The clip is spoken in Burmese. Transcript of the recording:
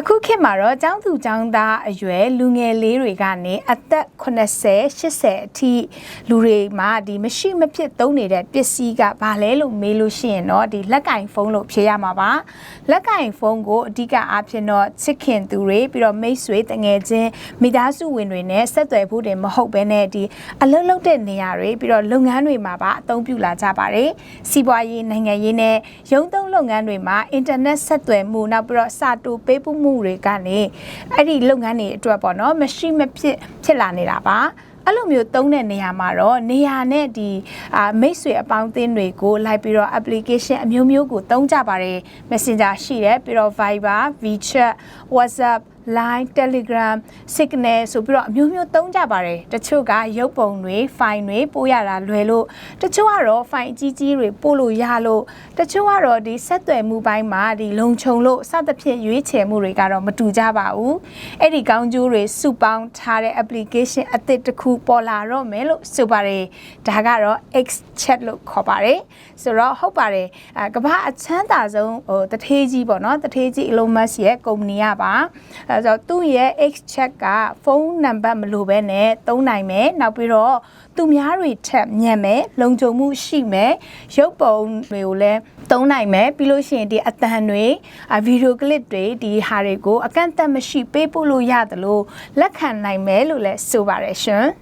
အခုခေတ်မှာတော့ចောင်းသူចောင်းသားအရွယ်လူငယ်လေးတွေကနေအသက်80 80အထိလူတွေမှာဒီမရှိမဖြစ်သုံးနေတဲ့ပစ္စည်းကဘာလဲလို့မေးလို့ရှိရင်တော့ဒီလက်ကင်ဖုန်းလို့ဖြေရမှာပါလက်ကင်ဖုန်းကိုအဓိကအားဖြင့်တော့ချစ်ခင်သူတွေပြီးတော့မိတ်ဆွေတငယ်ချင်းမိသားစုဝင်တွေနဲ့ဆက်သွယ်ဖို့တင်မဟုတ်ဘဲနဲ့ဒီအလုပ်လုပ်တဲ့နေရာတွေပြီးတော့လုပ်ငန်းတွေမှာပါအသုံးပြုလာကြပါတယ်စီးပွားရေးနိုင်ငံရေးနဲ့ရုံးသုံးလုပ်ငန်းတွေမှာအင်တာနက်ဆက်သွယ်မှုနောက်ပြီးတော့စာတူပေးပို့မှုတွေကနေအဲ့ဒီလုပ်ငန်းတွေအတွက်ပေါ့နော်မရှိမဖြစ်ဖြစ်လာနေတာပါအဲ့လိုမျိုးသုံးတဲ့နေရာမှာတော့နေရာနဲ့ဒီအာမိတ်ဆွေအပေါင်းအသင်းတွေကိုလိုက်ပြီးတော့ application အမျိုးမျိုးကိုသုံးကြပါတယ် Messenger ရှိတယ်ပြီးတော့ Viber, WeChat, WhatsApp Line Telegram Signal ဆိုပြီးတော့အမျိုးမျိုးသုံးကြပါတယ်တချို့ကရုပ်ပုံတွေ file တွေပို့ရတာလွယ်လို့တချို့ကတော့ file အကြီးကြီးတွေပို့လို့ရလို့တချို့ကတော့ဒီဆက်သွယ်မှုပိုင်းမှာဒီလုံခြုံလို့စသဖြင့်ရွေးချယ်မှုတွေကတော့မတူကြပါဘူးအဲ့ဒီကောင်းကျိုးတွေစုပေါင်းထားတဲ့ application အသစ်တစ်ခုပေါ်လာတော့မယ်လို့ဆိုပါတယ်ဒါကတော့ X chat လို့ခေါ်ပါတယ်ဆိုတော့ဟုတ်ပါတယ်အဲကမ္ဘာအချမ်းသာဆုံးဟိုတထေးကြီးပေါ့နော်တထေးကြီး Elon Musk ရဲ့ကုမ္ပဏီကပါအဲဆိုတော့သူ့ရဲ့ X chat ကဖုန်းနံပါတ်မလိုဘဲနဲ့သုံးနိုင်မယ်နောက်ပြီးတော့သူများတွေထက်ညံ့မယ်လုံခြုံမှုရှိမယ်ရုပ်ပုံတွေကိုလည်းသုံးနိုင်မယ်ပြီးလို့ရှိရင်ဒီအတန်တွေဗီဒီယိုကလစ်တွေဒီဟာတွေကိုအကန့်အသတ်မရှိပေးပို့လို့ရတယ်လို့လက်ခံနိုင်မယ်လို့လည်းဆိုပါတယ်ရှင်